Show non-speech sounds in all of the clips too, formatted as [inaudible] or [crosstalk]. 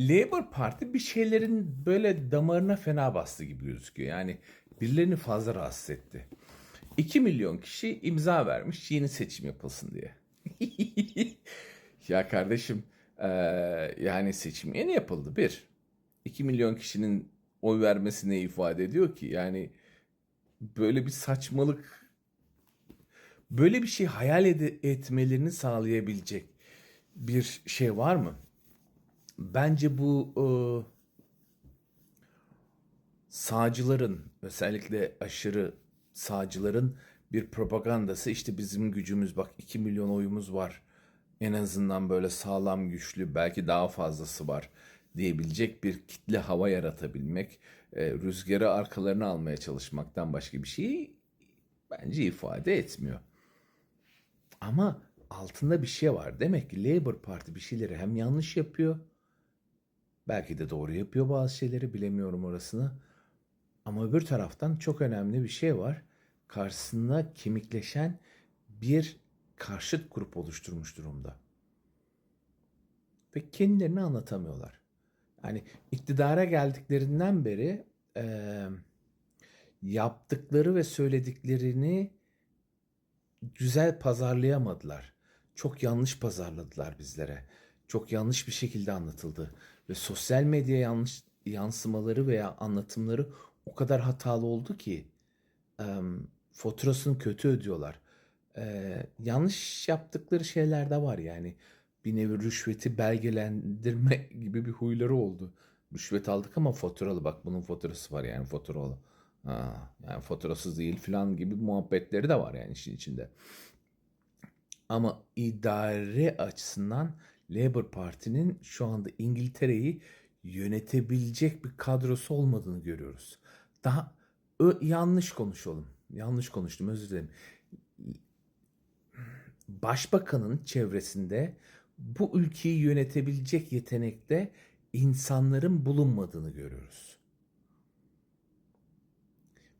Labour Parti bir şeylerin böyle damarına fena bastı gibi gözüküyor. Yani birilerini fazla rahatsız etti. 2 milyon kişi imza vermiş yeni seçim yapılsın diye. [laughs] ya kardeşim eee, yani seçim yeni yapıldı bir. 2 milyon kişinin oy vermesi ne ifade ediyor ki? Yani böyle bir saçmalık böyle bir şey hayal ede- etmelerini sağlayabilecek bir şey var mı? Bence bu e, sağcıların özellikle aşırı sağcıların bir propagandası işte bizim gücümüz bak 2 milyon oyumuz var en azından böyle sağlam güçlü belki daha fazlası var diyebilecek bir kitle hava yaratabilmek e, rüzgarı arkalarına almaya çalışmaktan başka bir şey bence ifade etmiyor. Ama altında bir şey var. Demek ki Labour Parti bir şeyleri hem yanlış yapıyor Belki de doğru yapıyor bazı şeyleri bilemiyorum orasını. Ama öbür taraftan çok önemli bir şey var. Karşısında kemikleşen bir karşıt grup oluşturmuş durumda. Ve kendilerini anlatamıyorlar. Yani iktidara geldiklerinden beri eee, yaptıkları ve söylediklerini güzel pazarlayamadılar. Çok yanlış pazarladılar bizlere. Çok yanlış bir şekilde anlatıldı. Ve sosyal medya yanlış yansımaları veya anlatımları o kadar hatalı oldu ki em, faturasını kötü ödüyorlar. Ee, yanlış yaptıkları şeyler de var yani. Bir nevi rüşveti belgelendirme [laughs] gibi bir huyları oldu. Rüşvet aldık ama faturalı bak bunun faturası var yani faturalı. Ha, yani faturasız değil falan gibi muhabbetleri de var yani işin içinde. Ama idare açısından Labour Parti'nin şu anda İngiltere'yi yönetebilecek bir kadrosu olmadığını görüyoruz. Daha ö- yanlış konuşalım. Yanlış konuştum özür dilerim. Başbakanın çevresinde bu ülkeyi yönetebilecek yetenekte insanların bulunmadığını görüyoruz.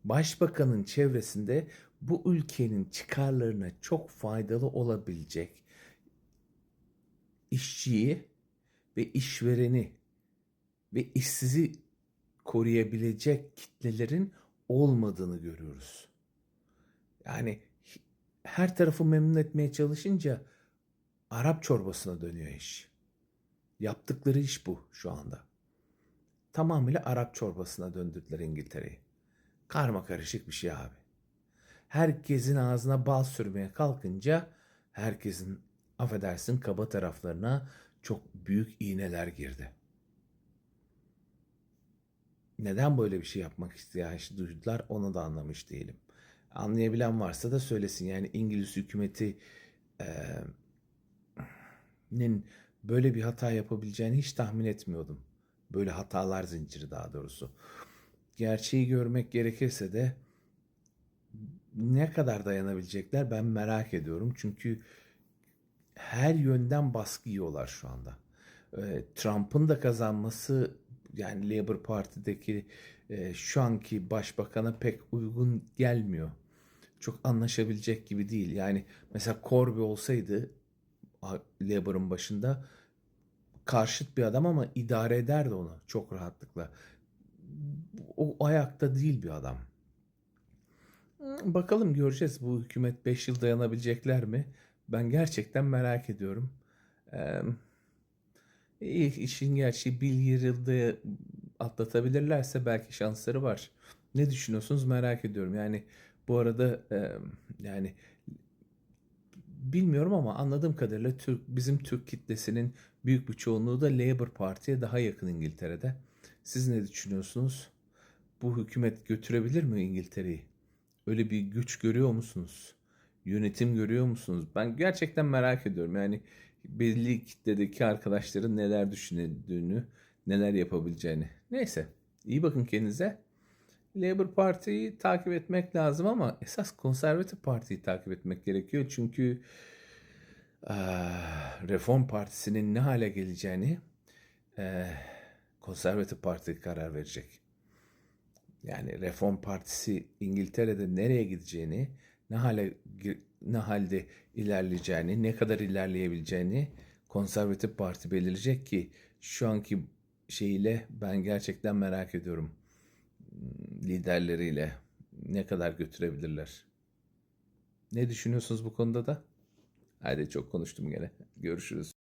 Başbakanın çevresinde bu ülkenin çıkarlarına çok faydalı olabilecek işçiyi ve işvereni ve işsizi koruyabilecek kitlelerin olmadığını görüyoruz. Yani her tarafı memnun etmeye çalışınca Arap çorbasına dönüyor iş. Yaptıkları iş bu şu anda. Tamamıyla Arap çorbasına döndürdüler İngiltere'yi. Karma karışık bir şey abi. Herkesin ağzına bal sürmeye kalkınca herkesin affedersin kaba taraflarına çok büyük iğneler girdi. Neden böyle bir şey yapmak ihtiyacı duydular onu da anlamış değilim. Anlayabilen varsa da söylesin. Yani İngiliz hükümeti eee, nin böyle bir hata yapabileceğini hiç tahmin etmiyordum. Böyle hatalar zinciri daha doğrusu. Gerçeği görmek gerekirse de ne kadar dayanabilecekler ben merak ediyorum. Çünkü her yönden baskı yiyorlar şu anda. Ee, Trump'ın da kazanması yani Labour Parti'deki e, şu anki başbakana pek uygun gelmiyor. Çok anlaşabilecek gibi değil. Yani mesela Corby olsaydı Labour'ın başında karşıt bir adam ama idare ederdi onu çok rahatlıkla. O ayakta değil bir adam. Bakalım göreceğiz bu hükümet 5 yıl dayanabilecekler mi? Ben gerçekten merak ediyorum. Ee, işin gerçeği bir yılda atlatabilirlerse belki şansları var. Ne düşünüyorsunuz merak ediyorum. Yani bu arada e, yani bilmiyorum ama anladığım kadarıyla Türk bizim Türk kitlesinin büyük bir çoğunluğu da Labour Parti'ye daha yakın İngiltere'de. Siz ne düşünüyorsunuz? Bu hükümet götürebilir mi İngiltere'yi? Öyle bir güç görüyor musunuz? Yönetim görüyor musunuz? Ben gerçekten merak ediyorum. Yani belli kitledeki arkadaşların neler düşündüğünü, neler yapabileceğini. Neyse, iyi bakın kendinize. Labour Parti'yi takip etmek lazım ama esas Konservatif Parti'yi takip etmek gerekiyor. Çünkü Reform Partisi'nin ne hale geleceğini Konservatif Parti karar verecek. Yani Reform Partisi İngiltere'de nereye gideceğini, ne hale ne halde ilerleyeceğini, ne kadar ilerleyebileceğini Konservatif Parti belirleyecek ki şu anki şeyiyle ben gerçekten merak ediyorum. Hmm, Liderleriyle ne kadar götürebilirler. Ne düşünüyorsunuz bu konuda da? Hadi çok konuştum gene. Görüşürüz.